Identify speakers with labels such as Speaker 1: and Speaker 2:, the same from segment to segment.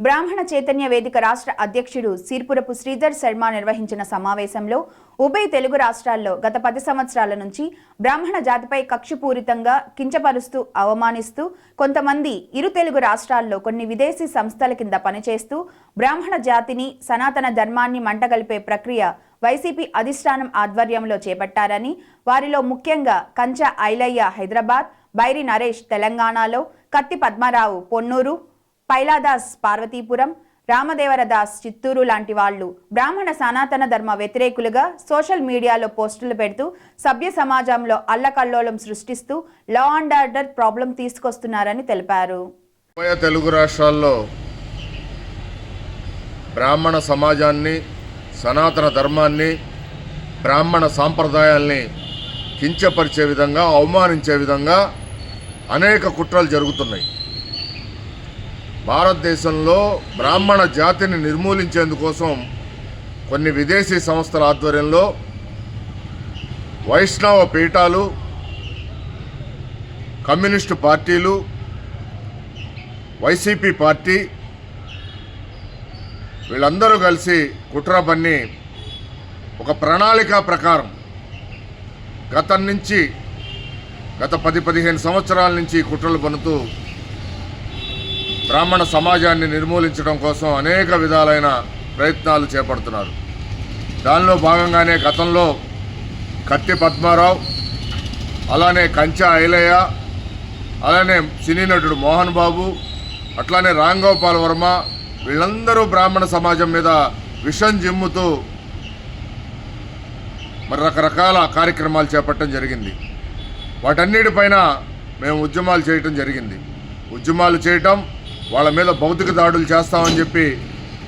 Speaker 1: బ్రాహ్మణ చైతన్య వేదిక రాష్ట్ర అధ్యక్షుడు సిర్పురపు శ్రీధర్ శర్మ నిర్వహించిన సమావేశంలో ఉభయ తెలుగు రాష్ట్రాల్లో గత పది సంవత్సరాల నుంచి బ్రాహ్మణ జాతిపై కక్షపూరితంగా కించపరుస్తూ అవమానిస్తూ కొంతమంది ఇరు తెలుగు రాష్ట్రాల్లో కొన్ని విదేశీ సంస్థల కింద పనిచేస్తూ బ్రాహ్మణ జాతిని సనాతన ధర్మాన్ని మంటగలిపే ప్రక్రియ వైసీపీ అధిష్టానం ఆధ్వర్యంలో చేపట్టారని వారిలో ముఖ్యంగా కంచ ఐలయ్య హైదరాబాద్ బైరి నరేష్ తెలంగాణలో కత్తి పద్మారావు పొన్నూరు పైలాదాస్ పార్వతీపురం రామదేవరదాస్ చిత్తూరు లాంటి వాళ్ళు బ్రాహ్మణ సనాతన ధర్మ వ్యతిరేకులుగా సోషల్ మీడియాలో పోస్టులు పెడుతూ సభ్య సమాజంలో అల్లకల్లోలం సృష్టిస్తూ లా అండ్ ఆర్డర్ ప్రాబ్లం తీసుకొస్తున్నారని తెలిపారు.
Speaker 2: తెలుగు రాష్ట్రాల్లో బ్రాహ్మణ సమాజాన్ని సనాతన ధర్మాన్ని బ్రాహ్మణ సాంప్రదాయాల్ని కించపరిచే విధంగా అవమానించే విధంగా అనేక కుట్రలు జరుగుతున్నాయి. భారతదేశంలో బ్రాహ్మణ జాతిని నిర్మూలించేందుకోసం కొన్ని విదేశీ సంస్థల ఆధ్వర్యంలో వైష్ణవ పీఠాలు కమ్యూనిస్టు పార్టీలు వైసీపీ పార్టీ వీళ్ళందరూ కలిసి కుట్ర పన్ని ఒక ప్రణాళిక ప్రకారం గతం నుంచి గత పది పదిహేను సంవత్సరాల నుంచి కుట్రలు పన్నుతూ బ్రాహ్మణ సమాజాన్ని నిర్మూలించడం కోసం అనేక విధాలైన ప్రయత్నాలు చేపడుతున్నారు. దానిలో భాగంగానే గతంలో కత్తి పద్మారావు అలానే కంచా ఐలయ్య అలానే సినీ నటుడు మోహన్ బాబు అట్లానే రాంగోపాల్ వర్మ వీళ్ళందరూ బ్రాహ్మణ సమాజం మీద విషం జిమ్ముతూ మరి రకరకాల కార్యక్రమాలు చేపట్టడం జరిగింది. వాటన్నిటిపైన మేము ఉద్యమాలు చేయటం జరిగింది. ఉద్యమాలు చేయటం వాళ్ళ మీద భౌతిక దాడులు చేస్తామని చెప్పి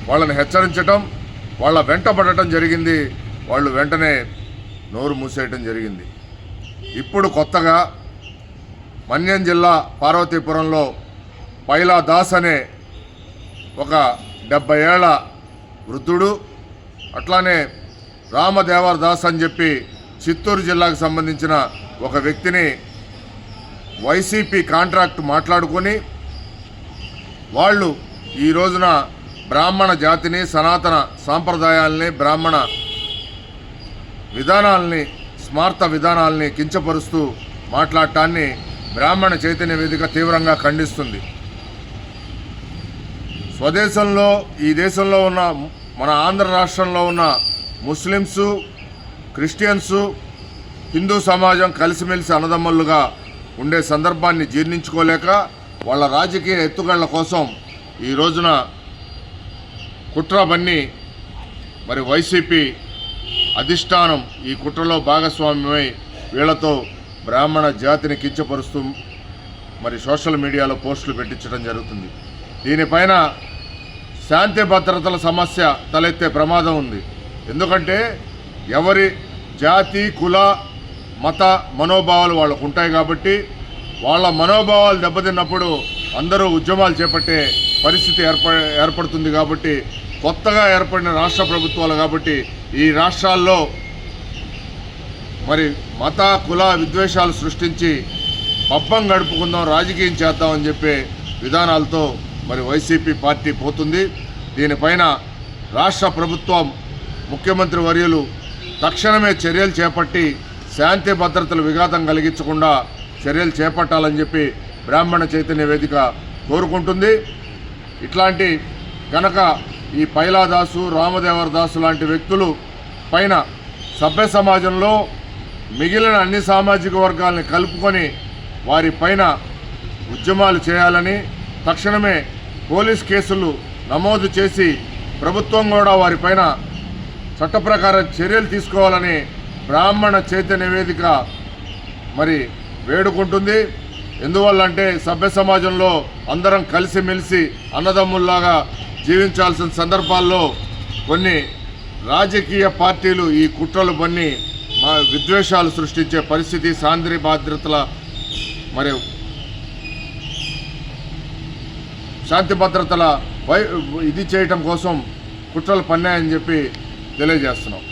Speaker 2: వాళ్ళని హెచ్చరించటం వాళ్ళ వెంట పడటం జరిగింది. వాళ్ళు వెంటనే నోరు మూసేయటం జరిగింది. ఇప్పుడు కొత్తగా మన్యం జిల్లా పార్వతీపురంలో పైలా దాస్ అనే ఒక డెబ్బై ఏళ్ళ వృద్ధుడు అట్లానే రామదేవర్ దాస్ అని చెప్పి చిత్తూరు జిల్లాకు సంబంధించిన ఒక వ్యక్తిని వైసీపీ కాంట్రాక్ట్ మాట్లాడుకొని వాళ్ళు ఈ రోజున బ్రాహ్మణ జాతిని సనాతన సాంప్రదాయాల్ని బ్రాహ్మణ విధానాల్ని స్మార్త విధానాల్ని కించపరుస్తూ మాట్లాడటాన్ని బ్రాహ్మణ చైతన్య వేదిక తీవ్రంగా ఖండిస్తుంది. స్వదేశంలో ఈ దేశంలో ఉన్న మన ఆంధ్ర రాష్ట్రంలో ఉన్న ముస్లిమ్సు క్రిస్టియన్సు హిందూ సమాజం కలిసిమెలిసి అన్నదమ్ములుగా ఉండే సందర్భాన్ని జీర్ణించుకోలేక వాళ్ళ రాజకీయ ఎత్తుగళ్ళ కోసం ఈ రోజున కుట్ర బన్ని మరి వైసీపీ అధిష్టానం ఈ కుట్రలో భాగస్వామ్యమై వీళ్ళతో బ్రాహ్మణ జాతిని కించపరుస్తూ మరి సోషల్ మీడియాలో పోస్టులు పెట్టించడం జరుగుతుంది. దీనిపైన శాంతి భద్రతల సమస్య తలెత్తే ప్రమాదం ఉంది. ఎందుకంటే ఎవరి జాతి కుల మత మనోభావాలు వాళ్ళకు ఉంటాయి కాబట్టి వాళ్ళ మనోభావాలు దెబ్బతిన్నప్పుడు అందరూ ఉద్యమాలు చేపట్టే పరిస్థితి ఏర్ప ఏర్పడుతుంది కాబట్టి కొత్తగా ఏర్పడిన రాష్ట్ర ప్రభుత్వాలు కాబట్టి ఈ రాష్ట్రాల్లో మరి మత కుల విద్వేషాలు సృష్టించి పబ్బం గడుపుకుందాం రాజకీయం చేద్దామని చెప్పే విధానాలతో మరి వైసీపీ పార్టీ పోతుంది. దీనిపైన రాష్ట్ర ప్రభుత్వం ముఖ్యమంత్రి వర్యులు తక్షణమే చర్యలు చేపట్టి శాంతి భద్రతలు విఘాతం కలిగించకుండా చర్యలు చేపట్టాలని చెప్పి బ్రాహ్మణ చైతన్య వేదిక కోరుకుంటుంది. ఇట్లాంటి కనుక ఈ పైలాదాసు రామదేవరదాసు లాంటి వ్యక్తులు పైన సభ్య సమాజంలో మిగిలిన అన్ని సామాజిక వర్గాల్ని కలుపుకొని వారి పైన ఉద్యమాలు చేయాలని తక్షణమే పోలీస్ కేసులు నమోదు చేసి ప్రభుత్వం కూడా వారిపైన చట్ట ప్రకారం చర్యలు తీసుకోవాలని బ్రాహ్మణ చైతన్య వేదిక మరి వేడుకుంటుంది. ఎందువల్లంటే సభ్య సమాజంలో అందరం కలిసిమెలిసి అన్నదమ్ముల్లాగా జీవించాల్సిన సందర్భాల్లో కొన్ని రాజకీయ పార్టీలు ఈ కుట్రలు పన్ని మా విద్వేషాలు సృష్టించే పరిస్థితి సాంద్రి భద్రతల మరి శాంతి భద్రతల వై ఇది చేయటం కోసం కుట్రలు పన్నాయని చెప్పి తెలియజేస్తున్నాం.